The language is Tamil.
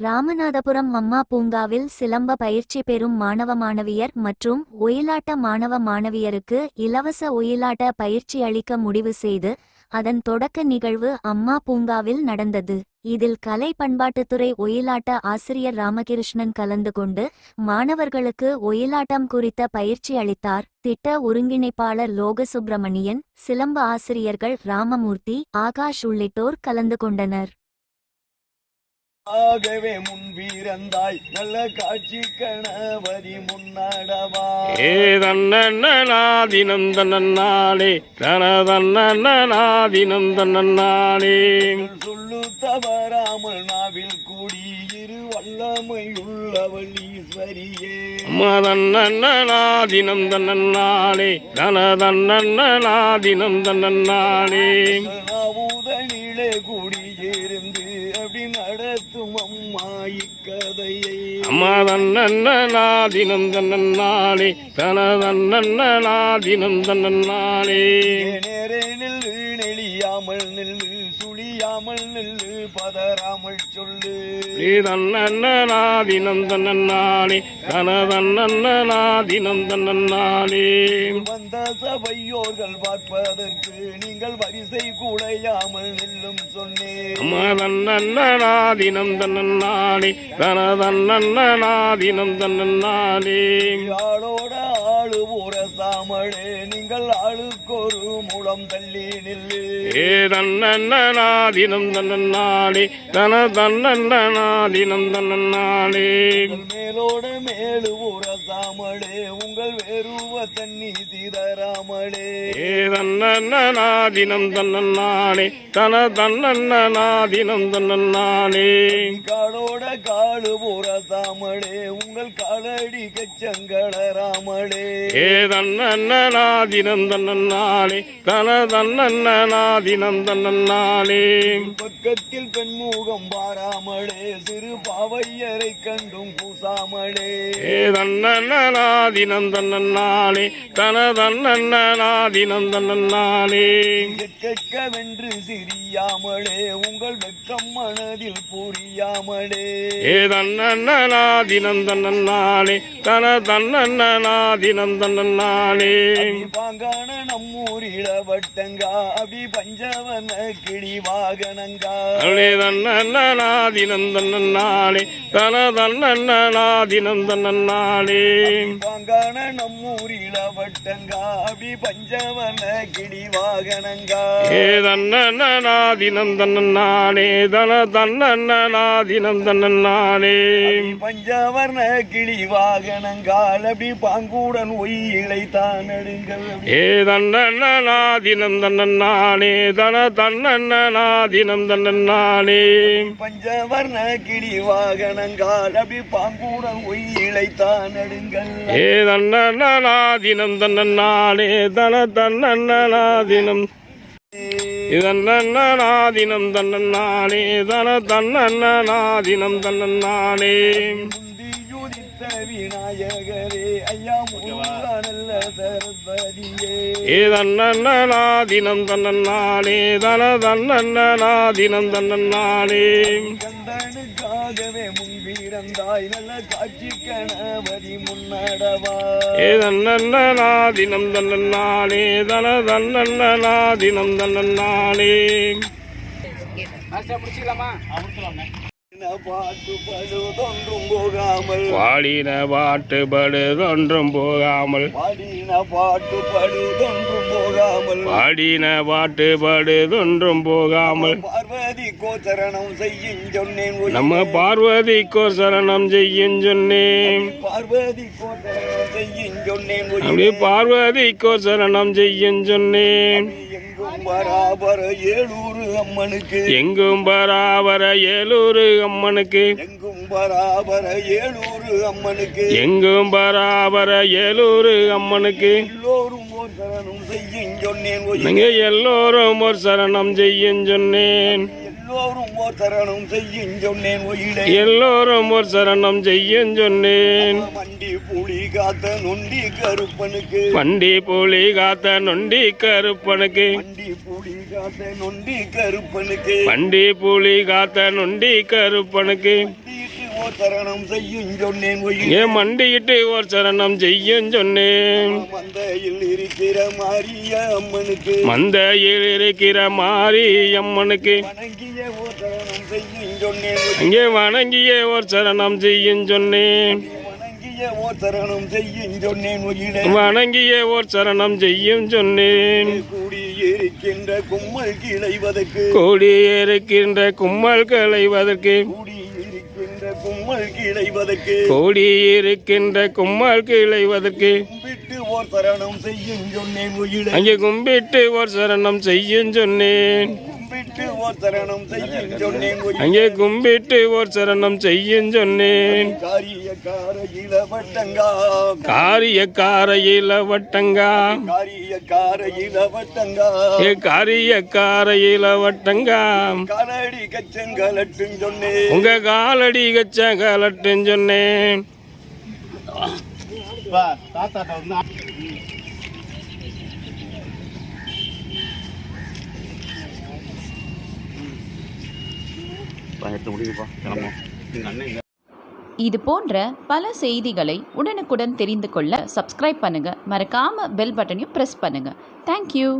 ராமநாதபுரம் அம்மா பூங்காவில் சிலம்ப பயிற்சி பெறும் மாணவ மாணவியர் மற்றும் ஒயிலாட்ட மாணவ மாணவியருக்கு இலவச ஒயிலாட்ட பயிற்சி அளிக்க முடிவு செய்து அதன் தொடக்க நிகழ்வு அம்மா பூங்காவில் நடந்தது. இதில் கலை பண்பாட்டுத்துறை ஒயிலாட்ட ஆசிரியர் ராமகிருஷ்ணன் கலந்து கொண்டு மாணவர்களுக்கு ஒயிலாட்டம் குறித்த பயிற்சி அளித்தார். திட்ட ஒருங்கிணைப்பாளர் லோகசுப்பிரமணியன் சிலம்ப ஆசிரியர்கள் ராமமூர்த்தி ஆகாஷ் உள்ளிட்டோர் கலந்து கொண்டனர். ஆகவே முன்வீரந்தாய் நல்ல காட்சி கணவதி முன்னடவா. ஏ தன்னன்னாதினம் தன்னாலே தன தன்னன்னாதினம் தன்னாலே சொல்லு தவறாமல் நாவில் கூடி இரு வல்லமையுள்ளவள் ஈஸ்வரியே. அம்மா தன்னன்னாதினம் தன்னாலே தன தன்னன்னாதினம் தன்னாலே தன்னன்னாதினம் தன்னாலே தன தன்னன்னாதினம் தன்னாலே நேரே நில்லு நெளியாமல் நில்லு சுழியாமல் நில்லு பதறாமல் சொல்லு. ஏ தன்னன்னாதினம் தன்னாலே தன தன்னன்னாதினம் தன்னாலே வந்த சபையோர்கள் பார்ப்பதற்கு நீங்கள் வரிசை குலையாமல் நில்லும் சொன்னேன் அம்மா தன்னன்னாதினம் தன்னாலே தன தன்னன்னாதினம் தன்னாலே ஆளோட ஆளு உரசாமலே நீங்கள் ஆளுக்கொரு முழம் தள்ளி நில்லு. ஏ தன்னன்னாதினம் தன்னாலே தன தன்னன்னாதினம் தன்னாலே உங்கள் மேலோட மேலு உரசாமலே உங்கள் வெறுவ தண்ணி சிதறாமலே ஏ தன்னன்னாதினம் தன்னாலே தன தன்னன்னாதினம் தன்னாலே காலோட காலு உரசாமலே உங்கள் காலடி கச்சங்களராமலே ஏ தன்னன்னாதினம் தன்னாலே தன தன்னன்னாதினம் தன்னாலே பக்கத்தில் பெண்முகம் பாராமலே சிறு பாவையரை கண்டும் பூசாமலே. ஏ தன்னன்னாதினம் தன்னாலே தன தன்னன்னாதினம் தன்னாலே வென்று சிரியாமலே. உங்கள் வெக்கம் மனதில் புரியாமலே ஏ தன்னன்னாதினம் தன்னாலே தன தன்னன்னாதினம் தன்னாலே பாங்கான நம்மூரில வட்டங்கா அபி பஞ்சவன கிளி வாகனங்கா அருளே தன்னன்னாதினம் தன்னாலே தன தன்னன்னாதினம் தன்னாலே பாங்கான நம்மூரில வட்டங்கா அபி பஞ்சவன கிளி வாகனங்கா ஏ தன தன்னாலே பஞ்சவர்ண கிளி வாகனங்கால் அப்படி பாங்குடன் ஒய்யிலை தான் நடுங்கள் ஏ தன்னன்னாதினம் தன்னாலே தன தன்னன்னாதினம் தன்னாலே பஞ்சவர்ண கிளி வாகனங்கால் அப்படி பாங்குடன் ஒய்யிலை தான் நடுங்கள் ஏ தன்னன்னாதினம் தன்னாலே தன தன்னன்னாதினம் இதன்னாதினம் தன்னாலே தன நல்ல சரஸ்வதியே. ஏதன்னாதினம் தன்னாலே தன தன்னாலே கந்தனுக்காகவே முன்பிறந்தாய் நல்ல காட்சி கணபதி முன்னடவா. தன தன்னன்னாதினம் தன்னாலே பாட்டு பழுதொன்றும் போகாமல் பாடின பாட்டு படுதொன்றும் போகாமல் பாடின பாட்டு பழுதொன்றும் போகாமல் பாடின பாட்டு படுதொன்றும் போகாமல் பார்வதி கோச்சரணம் செய்யும் சொன்னேன். நம்ம பார்வதிக்கோ சரணம் செய்யும் சொன்னேன். பார்வதி கோச்சரணம் செய்யும் சொன்னேன். அப்படி பார்வதிக்கோ சரணம் செய்யும் சொன்னேன். எங்கும் பராபர ஏழூரு அம்மனுக்கு. எங்கும் பராவர ஏலூரு அம்மனுக்கு. எங்கும் பராபர ஏழூரு அம்மனுக்கு. எங்கும் பராவர ஏலூரு அம்மனுக்கு. எல்லோரும் ஓர் சரணம் செய்யும் சொன்னேன். நீங்க எல்லோரும் ஒரு சரணம் செய்யும் சொன்னேன். எல்லோரும் ஓர் தரணம் செய்யும் சொன்னேன் ஒயிலே எல்லோரும் ஒரு சரணம் செய்யும் சொன்னேன். மண்டி புலி காத்த நொண்டி கருப்பனுக்கு. வண்டி புலி காத்த நொண்டி கருப்பனுக்கு. மண்டி புலி காத்த நொண்டி கருப்பனுக்கு. வண்டி புலி காத்த நொண்டி கருப்பனுக்கு. ஓர் தரணம் செய்யும் சொன்னேன் ஒயிலே ஏ மண்டியிட்டு ஒரு சரணம் செய்யும் சொன்னேன். மந்தையில் இருக்கிற மாரிய அம்மனுக்கு. மந்தையில் இருக்கிற மாரி அம்மனுக்கு. வணங்கிய ஓர் தரணம் செய்யும் சொன்னேன். அங்கே வணங்கிய ஒரு சரணம் செய்யும் சொன்னேன். வணங்கிய ஓர் தரணம் செய்யும் சொன்னேன் வணங்கிய ஒரு சரணம் செய்யும் சொன்னேன். கூடியிருக்கின்ற கும்மல் கிளைவதற்கு. கோடி இருக்கின்ற கும்மல் களைவதற்கு. கூடியிருக்கின்ற கும்மல் கிளைவதற்கு. கோடி இருக்கின்ற கும்மல் கிளைவதற்கு. கும்பிட்டு ஓர் தரணம் செய்யும் சொன்னேன் அங்கே கும்பிட்டு ஒரு சரணம் செய்யும் சொன்னேன். ஓர் தரணம் செய்யும் சொன்னேன். அங்கே கும்பிட்டு ஒரு சரணம் செய்யும் சொன்னேன். காரியக்கார இளவட்டங்கா காரியக்கார இளவட்டங்கா காரியக்கார இளவட்டங்கா ஏ காரியக்கார இளவட்டங்கா காலடி கச்சங்கலட்டும் சொன்னேன். உங்க காலடி கச்ச கலட்டுன்னு சொன்னேன். இது போன்ற பல செய்திகளை உடனுக்குடன் தெரிந்து கொள்ள சப்ஸ்கிரைப் பண்ணுங்க. மறக்காம பெல் பட்டனையும் ப்ரெஸ் பண்ணுங்க. தேங்க்யூ